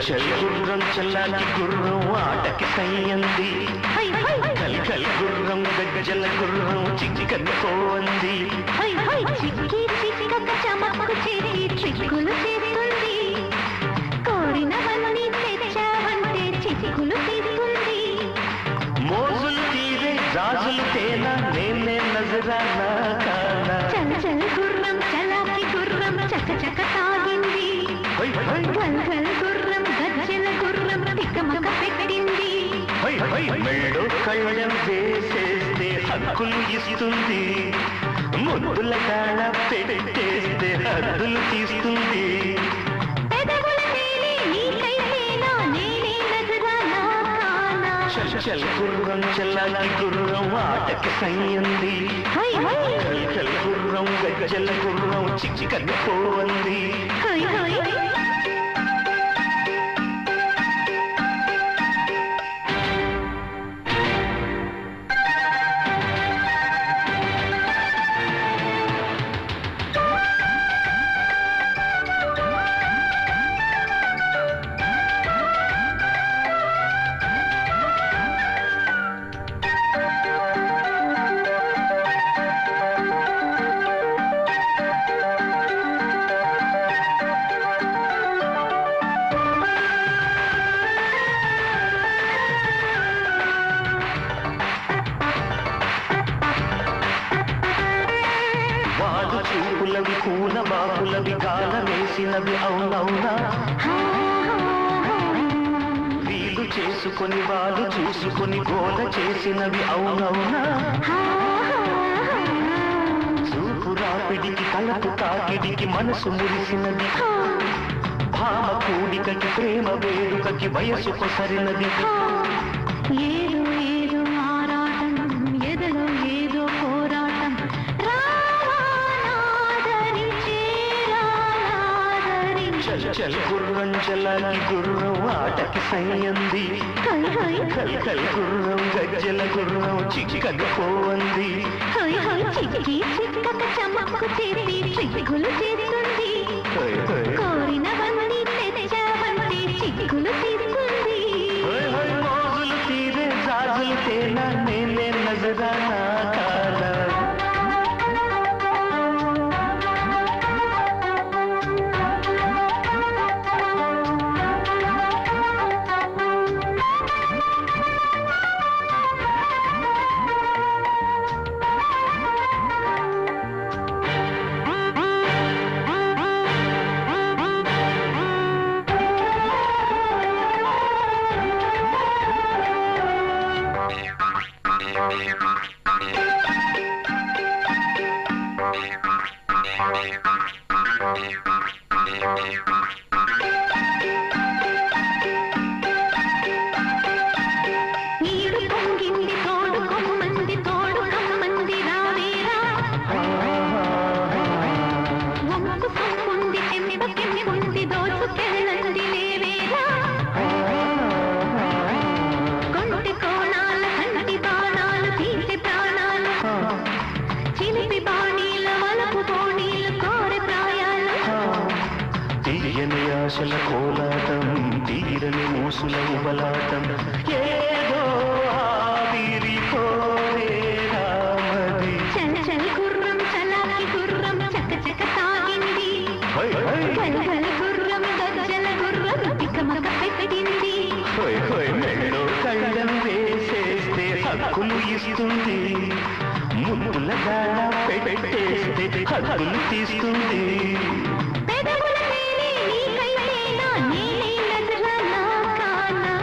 గుర్రం చెల్లాకి గుర్రం ఆటకి సయ్యంది కల్ కల్ గుర్రం గజ్జల గుర్రం చిక్కనుకోంది చిక్కి చిక్కక చమక్కు చేసి చిక్కులు చేస్తుంది కోరినవన్నీ తెచ్చావంటే చిక్కులు తీస్తుంది మోజులు తీరే రాజులు తేనా నేనే నజరానా కానా. చల్ చల్ గుర్రం చలాకి గుర్రం చక చక తాగింది మెళ్ళో కళ్ళం వేసేస్తే హక్కులు ఇస్తుంది. ముద్దుల కాళ్ళ పెట్టేస్తే హద్దులు తీస్తుంది. చల్ గుర్రం చెల్లాలి గుర్రం ఆటకి సయ్యంది కల్ గుర్రం గజ్జల గుర్రం చిక్కనుకోంది హై. కాలమేసినవి అవునవునా వీలు చేసుకొని వాళ్ళు చూసుకొని గోల చేసినవి అవునవునా చూపు రాపిడికి కలపు తాకిడికి మనసు మురిసినది. భావ కూడికకి ప్రేమ వేడుకకి వయసుకు సరినది ఏదో కల్ గుర్రం చల్లని గుర్రం ఆటకి సయ్యంది కల్ కల్ గుర్రం గజ్జల గుర్రం చిక్కనుకోంది పోవంది. చిక్కి చిక్కక చమకు చేసి చిక్కులు చేస్తుంది Thank you. ఆశల కోలాటం తీరని మూసుల ఉబలాటం. ఏదో ఆవిరి కోరే రామది. చల్ చల్ గుర్రం చలాకి గుర్రం చక చక తాగింది. హై హై. గల గల గుర్రం గజ్జల గుర్రం తికమక పెట్టింది హై హై మెళ్ళో కళ్ళం వేసేస్తే హక్కులు ఇస్తుంది. ముద్దుల గాడ పెట్టేస్తే హద్దులు తీస్తుంది.